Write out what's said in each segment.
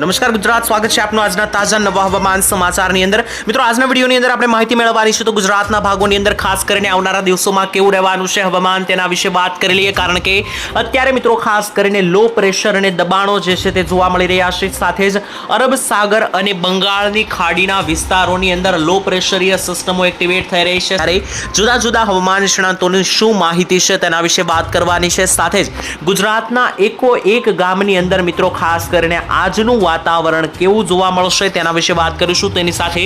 નમસ્કાર ગુજરાત, સ્વાગત છે આપનું આજના તાજા નવા હવામાન સમાચારની અંદર. મિત્રો, આજના વિડીયોની અંદર આપણે માહિતી મેળવવાની છે તો ગુજરાતના ભાગોની અંદર ખાસ કરીને આવનારા દિવસોમાં કેવું રહેવાનું છે હવામાન તેના વિશે વાત કરી લઈએ. કારણ કે અત્યારે મિત્રો, ખાસ કરીને લો પ્રેશર અને દબાણો જે છે તે જોવા મળી રહ્યા છે. સાથે જ અરબ સાગર અને બંગાળની ખાડીના વિસ્તારોની અંદર લો પ્રેશરીય સિસ્ટમો એક્ટિવેટ થઈ રહી છે. ત્યારે જુદા જુદા હવામાન નિષ્ણાતોની શું માહિતી છે તેના વિશે વાત કરવાની છે. સાથે જ ગુજરાતના એકો એક ગામની અંદર મિત્રો, ખાસ કરીને આજનું વાતાવરણ કેવું જોવા મળશે તેના વિશે વાત કરીશું. તેની સાથે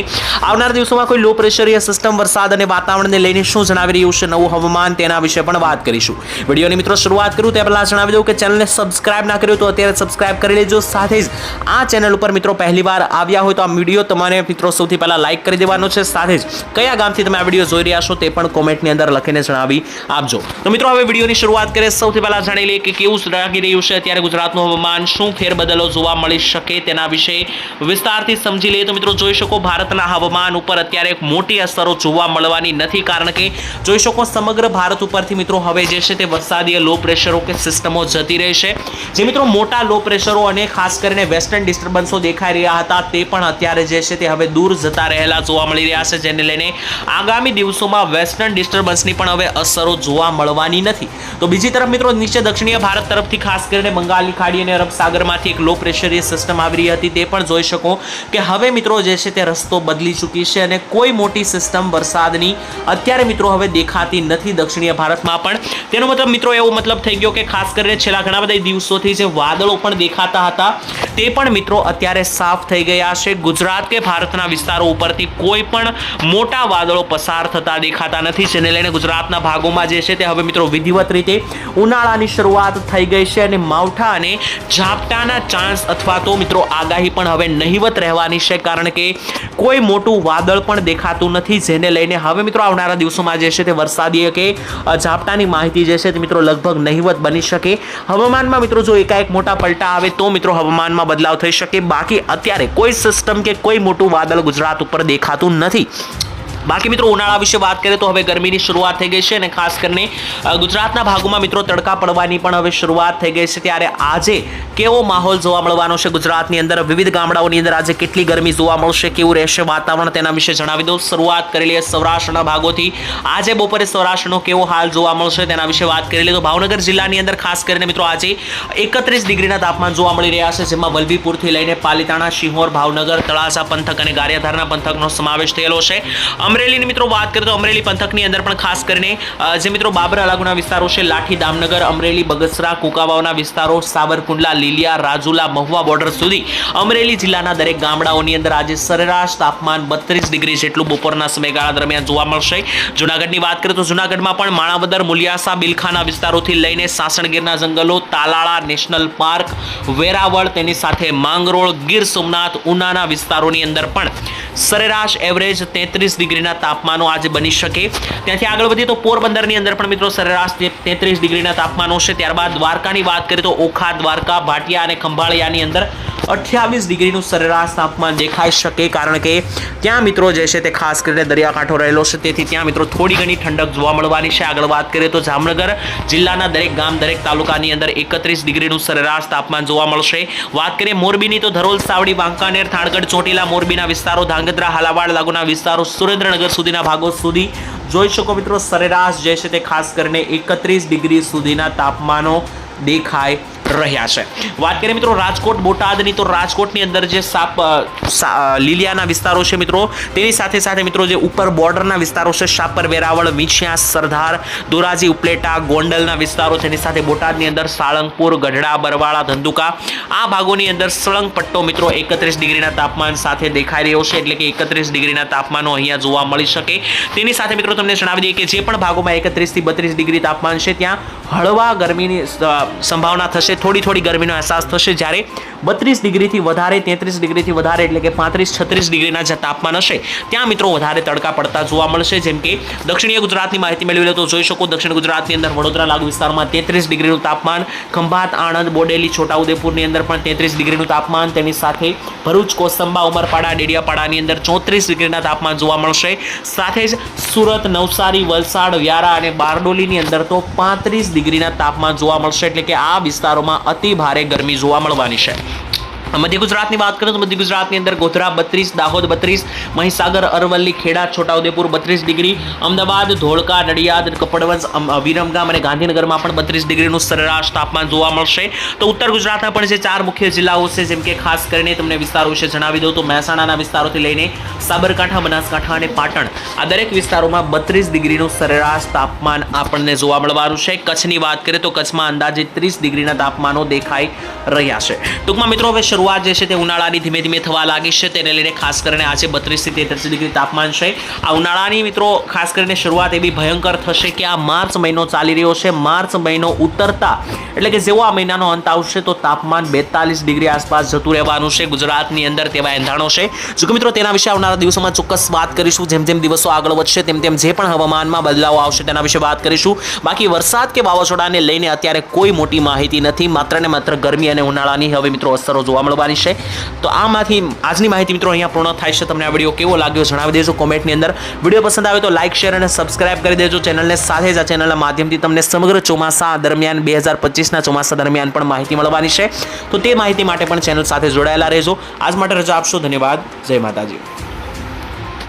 આવનાર દિવસોમાં કોઈ લો પ્રેશરીય સિસ્ટમ વરસાદ અને વાતાવરણને લઈને શું જણાવી રહ્યું છે, નવું હવામાન તેના વિશે પણ વાત કરીશું. વિડીયોની મિત્રો શરૂઆત કરું તે પહેલાં જણાવી દઉં કે ચેનલને સબસ્ક્રાઇબ ના કર્યું તો અત્યારે સબસ્ક્રાઇબ કરી લેજો. સાથે જ આ ચેનલ ઉપર મિત્રો પહેલીવાર આવ્યા હોય તો આ વીડિયો તમારે મિત્રો સૌથી પહેલાં લાઈક કરી દેવાનો છે. સાથે જ કયા ગામથી તમે આ વીડિયો જોઈ રહ્યા છો તે પણ કોમેન્ટની અંદર લખીને જણાવી આપજો. તો મિત્રો હવે વિડીયોની શરૂઆત કરીએ. સૌથી પહેલાં જાણી લઈએ કે કેવું લાગી રહ્યું છે. અત્યારે ગુજરાતનું હવામાન શું ફેરબદલો જોવા મળી શકે તેના વિશે વિસ્તારથી સમજી લઈએ તો મિત્રો જોઈ શકો ભારતના હવામાન ઉપર અત્યારે મોટી અસરો જોવા મળવાની નથી કારણ કે જોઈ શકો સમગ્ર ભારત ઉપરથી મિત્રો હવે જે છે તે વરસાદીય લો પ્રેશરો કે સિસ્ટમો જતી રહેશે જે મિત્રો મોટા લો પ્રેશરો અને ખાસ કરીને વેસ્ટર્ન ડિસ્ટર્બન્સો દેખાઈ રહ્યા હતા તે પણ અત્યારે જે છે તે હવે દૂર જતા રહેલા જોવા મળી રહ્યા છે જેને લઈને આગામી દિવસોમાં વેસ્ટર્ન ડિસ્ટર્બન્સની પણ હવે અસરો જોવા મળવાની નથી. તો બીજી તરફ મિત્રો નીચે દક્ષિણીય ભારત તરફથી ખાસ કરીને બંગાળની ખાડી અને અરબ સાગરમાંથી એક લો પ્રેશરીય સિસ્ટમ આવી રહી હતી તે પણ જોઈ શકો કે હવે મિત્રો જે છે તે રસ્તો બદલી ચૂકી છે અને કોઈ મોટી સિસ્ટમ વરસાદની અત્યારે મિત્રો હવે દેખાતી નથી દક્ષિણીય ભારતમાં પણ. તેનો મતલબ મિત્રો એવો મતલબ થઈ ગયો કે ખાસ કરીને છેલ્લા ઘણા બધા દિવસોથી જે વાદળો પણ દેખાતા હતા, તે પણ મિત્રો અત્યારે સાફ થઈ ગયા છે. ગુજરાત કે ભારતના વિસ્તારો ઉપરથી કોઈ પણ મોટા વાદળો પસાર થતા દેખાતા નથી. જેને લઈને ગુજરાતના ભાગોમાં જે છે તે હવે મિત્રો વિધિવત રીતે ઉનાળાની શરૂઆત થઈ ગઈ છે અને માવઠા અને ઝાપટાના ચાન્સ અથવા તો મિત્રો આગાહી પણ હવે નહીવત રહેવાની છે, કારણ કે કોઈ મોટું વાદળ પણ દેખાતું નથી, જેને લઈને હવે મિત્રો આવનારા દિવસોમાં જે છે તે વરસાદીય કે ઝાપટાની માહિતી જે છે તે મિત્રો લગભગ નહિવત બની શકે. હવામાનમાં મિત્રો જો એકાએક મોટા પલટા આવે તો મિત્રો હવામાનમાં બદલાવ થઈ શકે. બાકી અત્યારે કોઈ સિસ્ટમ કે કોઈ મોટું વાદળ ગુજરાત ઉપર દેખાતું નથી. બાકી મિત્રો ઉનાળા વિશે વાત કરીએ તો હવે ગરમીની શરૂઆત થઈ ગઈ છે અને ખાસ કરીને ગુજરાતના ભાગોમાં મિત્રો તડકા પડવાની પણ હવે શરૂઆત થઈ ગઈ છે. ત્યારે આજે કેવો માહોલ જોવા મળવાનો છે ગુજરાતની અંદર? વિવિધ ગામડાઓની અંદર આજે કેટલી ગરમી જોવા મળશે? કેવું રહેશે વાતાવરણ? તેના વિશે જણાવી દઉં. શરૂઆત કરી લઈએ સૌરાષ્ટ્રના ભાગોથી. આજે બપોરે સૌરાષ્ટ્રનો કેવો હાલ જોવા મળશે તેના વિશે વાત કરી લઈએ તો ભાવનગર જિલ્લાની અંદર ખાસ કરીને મિત્રો આજે એકત્રીસ ડિગ્રીના તાપમાન જોવા મળી રહ્યા છે, જેમાં વલભીપુરથી લઈને પાલીતાણા, શિહોર, ભાવનગર તળાસા પંથક અને ગારિયાધારના પંથકનો સમાવેશ થયેલો છે. અમરેલીની મિત્રો વાત કરીએ તો અમરેલી પંથકની અંદર પણ ખાસ કરીને જે મિત્રો બાબરા લાગુના વિસ્તારો છે, લાઠી દામનગર, અમરેલી બગસરા, કુકાવાવના વિસ્તારો, સાવરકુંડલા, લીલિયા, રાજુલા, મહુવા બોર્ડર સુધી અમરેલી જિલ્લાના દરેક ગામડાઓની અંદર આજે સરેરાશ તાપમાન બત્રીસ ડિગ્રી જેટલું બપોરના સમયગાળા દરમિયાન જોવા મળશે. જુનાગઢની વાત કરીએ તો જુનાગઢમાં પણ માણાવદર, મુલિયાસા, બિલખાના વિસ્તારોથી લઈને સાસણગીરના જંગલો, તાલાળા, નેશનલ પાર્ક, વેરાવળ, તેની સાથે માંગરોળ, ગીર સોમનાથ, ઉનાના વિસ્તારોની અંદર પણ સરેરાશ એવરેજ તેત્રીસ ડિગ્રીના તાપમાનો આજે બની શકે. ત્યાંથી આગળ વધીએ તો પોરબંદરની અંદર પણ મિત્રો સરેરાશ તેત્રીસ ડિગ્રીના તાપમાનો છે, ત્યારબાદ દ્વારકાની વાત કરીએ તો ઓખા, દ્વારકા, ભાટિયા અને ખંભાળિયાની અંદર અઠ્યાવીસ ડિગ્રીનું સરેરાશ તાપમાન દેખાઈ શકે કારણ કે ત્યાં મિત્રો જે છે તે ખાસ કરીને દરિયાકાંઠો રહેલો છે. તેથી ત્યાં મિત્રો થોડી ઘણી ઠંડક જોવા મળવાની છે. આગળ વાત કરીએ તો જામનગર જિલ્લાના દરેક ગામ, દરેક તાલુકાની અંદર એકત્રીસ ડિગ્રીનું સરેરાશ તાપમાન જોવા મળશે. વાત કરીએ મોરબીની તો ધરોલ, સાવડી, વાંકાનેર, થાણગઢ, ચોટીલા, મોરબીના વિસ્તારો, ધાંગધ્રા, હાલાવાડ લાગુના વિસ્તારો, સુરેન્દ્રનગર સુધીના ભાગો સુધી. જોઈ શકો મિત્રો સરેરાશ જે છે તે ખાસ કરીને એકત્રીસ ડિગ્રી સુધીના તાપમાનો દેખાય રહ્યા છે. વાત કરીએ મિત્રો રાજકોટ, બોટાદની, તો રાજકોટની અંદર જે સાપ લીલિયાના વિસ્તારો છે મિત્રો, તેની સાથે સાથે મિત્રો જે ઉપર બોર્ડરના વિસ્તારો છે, શાપર, વેરાવળ વિછિયા સરદાર ધોરાજી ઉપલેટા, ગોંડલના વિસ્તારો તેની સાથે બોટાદની અંદર સાળંગપુર, ગઢડા, બરવાળા, ધંધુકા, આ ભાગોની અંદર સળંગ પટ્ટો મિત્રો એકત્રીસ ડિગ્રીના તાપમાન સાથે દેખાઈ રહ્યો છે, એટલે કે એકત્રીસ ડિગ્રીના તાપમાનો અહીંયા જોવા મળી શકે. તેની સાથે મિત્રો તમને જણાવી દઈએ કે જે પણ ભાગોમાં એકત્રીસથી બત્રીસ ડિગ્રી તાપમાન છે, ત્યાં હળવા ગરમીની સંભાવના થશે. થોડી થોડી ગરમીનો અહેસાસ થશે જ્યારે બત્રીસ ડિગ્રીથી વધારે, તેત્રીસ ડિગ્રીથી વધારે એટલે કે પાંત્રીસ, છત્રીસ ડિગ્રીના જે તાપમાન હશે, ત્યાં મિત્રો વધારે તડકા પડતા જોવા મળશે. જેમ કે દક્ષિણીય ગુજરાતની માહિતી મેળવી લે તો જોઈ શકો દક્ષિણ ગુજરાતની અંદર વડોદરા લાગુ વિસ્તારમાં તેત્રીસ ડિગ્રીનું તાપમાન, ખંભાત, આણંદ, બોડેલી, છોટાઉદેપુરની અંદર પણ તેત્રીસ ડિગ્રીનું તાપમાન. તેની સાથે ભરૂચ, કોસંબા, ઉમરપાડા, ડેડિયાપાડાની અંદર ચોત્રીસ ડિગ્રીના તાપમાન જોવા મળશે. સાથે જ સુરત, નવસારી, વલસાડ, વ્યારા અને બારડોલીની અંદર તો પાંત્રીસ ડિગ્રીના તાપમાન જોવા મળશે. એટલે કે આ વિસ્તારોમાં અતિ ભારે ગરમી જોવા મળવાની છે. મધ્ય ગુજરાતની વાત કરીએ તો મધ્ય ગુજરાતની અંદર ગોધરા બત્રીસ, દાહોદ બત્રીસ, મહીસાગર, અરવલ્લી, ખેડા, છોટાઉદેપુર બત્રીસ ડિગ્રી, અમદાવાદ, ધોળકા, નડિયાદ કપડવંશ વિરમગામ અને ગાંધીનગરમાં પણ બત્રીસ ડિગ્રીનું સરેરાશ તાપમાન જોવા મળશે. તો ઉત્તર ગુજરાતના પણ જે ચાર મુખ્ય જિલ્લાઓ છે, જેમ કે ખાસ કરીને તમને વિસ્તારો વિશે જણાવી દઉં તો મહેસાણાના વિસ્તારોથી લઈને સાબરકાંઠા, બનાસકાંઠા અને પાટણ આ દરેક વિસ્તારોમાં બત્રીસ ડિગ્રીનું સરેરાશ તાપમાન આપણને જોવા મળવાનું છે. કચ્છની વાત કરીએ તો કચ્છમાં અંદાજે ત્રીસ ડિગ્રીના તાપમાનો દેખાઈ રહ્યા છે. ટૂંકમાં મિત્રો, હવે શરૂઆત જે છે તે ઉનાળાની ધીમે ધીમે થવા લાગી છે. તેને લઈને ખાસ કરીને આજે બત્રીસથી તેત્રીસ ડિગ્રી તાપમાન છે. આ ઉનાળાની મિત્રો, ખાસ કરીને શરૂઆત એવી ભયંકર થશે કે આ માર્ચ મહિનો ચાલી રહ્યો છે. માર્ચ મહિનો ઉતરતા, એટલે કે જેવો આ મહિનાનો અંત આવશે, તો તાપમાન બેતાલીસ ડિગ્રી આસપાસ જતું રહેવાનું છે ગુજરાતની અંદર તેવા એંધાણો છે. જો કે મિત્રો, તેના વિશે આવનારા દિવસોમાં ચોક્કસ વાત કરીશું. જેમ જેમ દિવસો આગળ વધશે, તેમ તેમ જે પણ હવામાનમાં બદલાવ આવશે, તેના વિશે વાત કરીશું. બાકી વરસાદ કે વાવાઝોડાને લઈને અત્યારે કોઈ મોટી માહિતી નથી. માત્ર ને માત્ર ગરમી અને ઉનાળાની હવે મિત્રો અસરો જોવા મળવાની છે. તો આમાંથી આજની માહિતી મિત્રો અહીંયા પૂર્ણ થાય છે. તમને આ વીડિયો કેવો લાગ્યો જણાવી દેજો કોમેન્ટની અંદર. વીડિયો પસંદ આવે તો લાઇક શેર અને સબસ્ક્રાઇબ કરી દેજો. ચેનલને સાથે જ આ ચેનલના માધ્યમથી તમને સમગ્ર ચોમાસા દરમિયાન બે હજાર પચીસના ચોમાસા દરમિયાન પણ માહિતી મળવાની છે. તો તે માહિતી માટે પણ ચેનલ સાથે જોડાયેલા રહેજો. આજ માટે રજા આપશો. ધન્યવાદ. જય માતાજી.